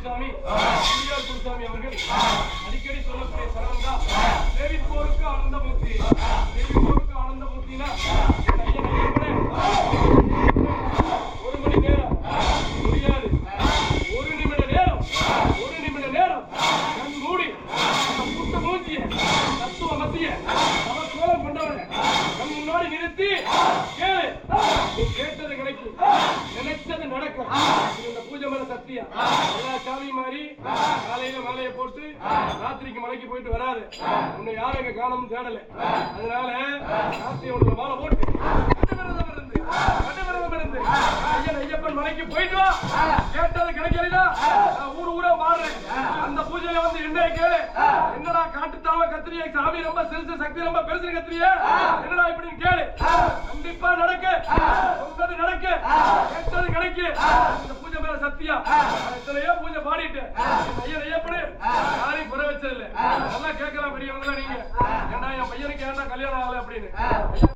குருசாமி பெரியார் குருசாமி அவர்கள் அடிக்கடி சொல்லக்கூடிய சரணம் தான். சேவிப்போருக்கு ஆனந்த மூர்த்தி. சேவிப்போருக்கு ஆனந்த மூர்த்தினா ஒரு மணி நேரம் முடியாது. ஒரு நிமிட நேரம் ஒரு நிமிட நேரம் கண் மூடி புத்த மூஞ்சிய தத்துவ மத்திய சமத்துவம் கொண்டவன நம் முன்னாடி நிறுத்தி கேளு. கேட்டது கிடைக்கும். நினைச்சது நடக்கும். சத்தியம் எல்லா சாமி மாதிரி காலையில மாலையை போட்டு ராத்திரிக்கு மலைக்கு போயிட்டு வராது உன்னை யாரும் எங்க காணணும் தேடல. அதனால ராத்திரி உனக்கு மாலை போட்டு கட்டுவிரதம் இருந்து கட்டுவிரதம் இருந்து ஐயன் ஐயப்பன் மலைக்கு போயிட்டு வா. கேட்டது கிடைக்கலையா நான் ஊர் ஊரா மாறுறேன். அந்த பூஜையில வந்து என்ன கேளு. என்னடா காட்டுத்தாவ கத்திரியை சாமி ரொம்ப சிறுசு சக்தி ரொம்ப பெருசு கத்திரியே? என்னடா இப்படின்னு கேளு. கண்டிப்பா நடக்கு. நடக்கு. கேட்டது கிடைக்கு. மேல சத்தியா? எத்தனையோ பூஜை பாடிட்டு. ஐயன் ஐயப்படு யாரையும் குறை வச்சது இல்ல நல்லா கேட்கலாம் பெரியவங்களா நீங்க. ஏன்னா என் பையனுக்கு ஏன்னா கல்யாணம் ஆகல அப்படின்னு.